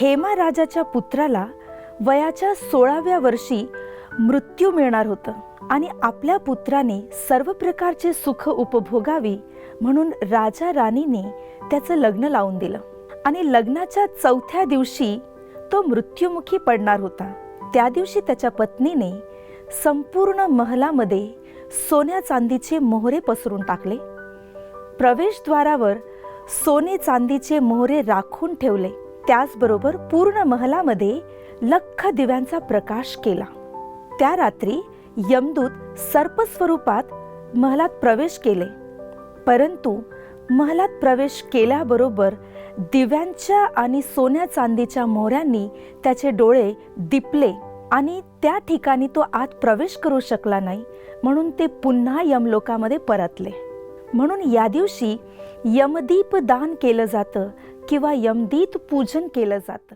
हेमा राजाच्या पुत्राला वयाच्या सोळाव्या वर्षी मृत्यू मिळणार होतं. आणि आपल्या पुत्राने सर्व प्रकारचे सुख उपभोगावी म्हणून राजा राणीने त्याचं लग्न लावून दिलं. आणि लग्नाच्या चौथ्या दिवशी तो मृत्युमुखी पडणार होता. त्या दिवशी त्याच्या पत्नीने संपूर्ण महलामध्ये सोन्या चांदीचे मोहरे पसरून टाकले. प्रवेशद्वारावर सोने चांदीचे मोहरे राखून ठेवले. त्याचबरोबर पूर्ण महलामध्ये लख दिव्यांचा प्रकाश केला. त्या रात्री यमदूत सर्पस्वरूपात महलात प्रवेश केले. परंतु महलात प्रवेश केल्याबरोबर दिव्यांच्या आणि सोन्या चांदीच्या मोहऱ्यांनी त्याचे डोळे दिपले आणि त्या ठिकाणी तो आत प्रवेश करू शकला नाही म्हणून ते पुन्हा यमलोकामध्ये परतले. म्हणून या दिवशी यमदीप दान केलं जातं किंवा यमदीत पूजन केलं जातं.